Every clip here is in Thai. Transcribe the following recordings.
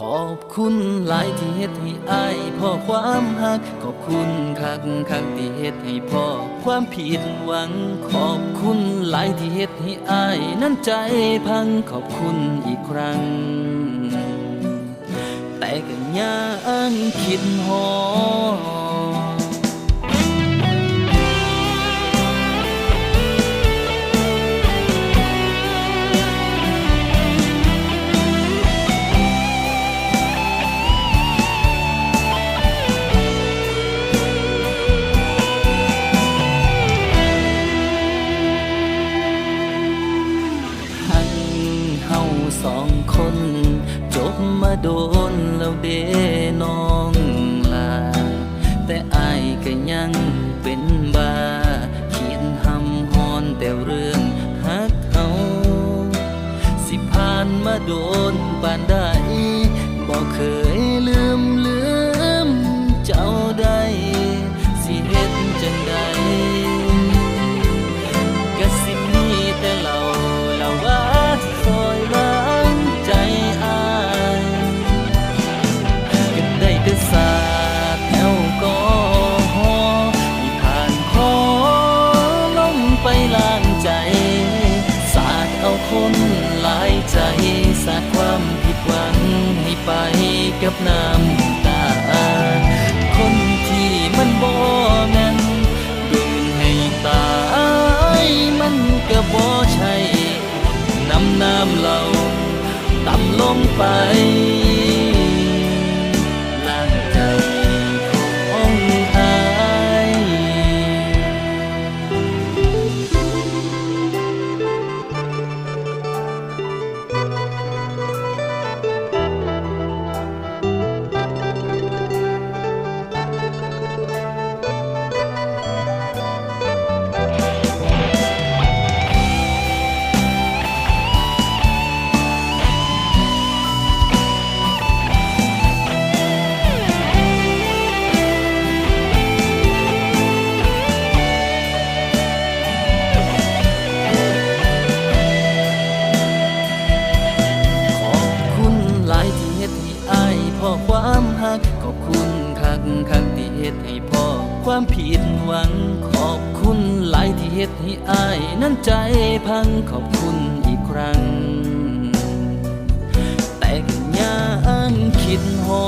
ขอบคุณหลายที่เฮ็ดให้อายพ่อความหัก ขอบคุณคักคักที่เฮ็ดให้พ่อความผิดหวัง ขอบคุณหลายที่เฮ็ดให้อายนั้นใจพังขอบคุณอีกครั้ง แต่ก็ยังคิดหอ เฮาสองคน จบมาโดนแล้วเด้น้องลา แต่อายก็ยัง ลายใจสาดความผิดหวังให้ไปกับน้ำตา ความผิดหวัง ขอบคุณหลายที่เฮ็ดให้อาย นั้นใจพังขอบคุณอีกครั้ง แต่ก็ยังคิดฮอ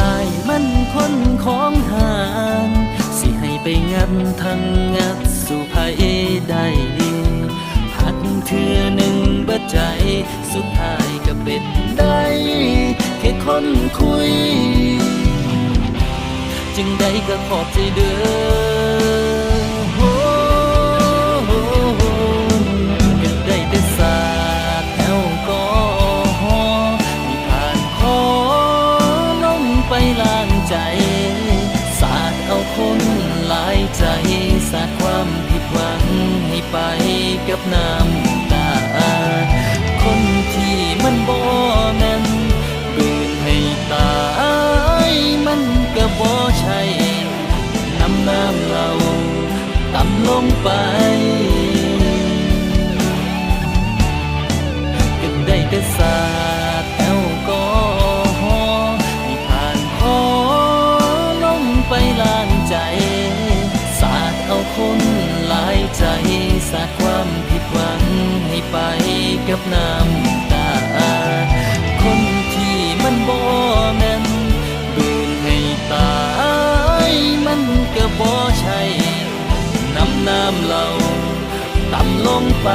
อายมันคนของหานสิให้ไปงัดทั้งงัดสู่ภัยได้ จึงได้ก็ขอบใจเด้อโอ้โหก็ได้แต่สาดแอลกอฮอล์ให้ผ่านคอลงไปล้างใจ สาดเอาคนหลายใจ สาดความผิดหวังให้ไปกับน้ำ น้ำตา คนที่มันบ่แม่นบืนให้ตายมันก็บ่ใช่ น้ำน้ำเราต่ำลงไป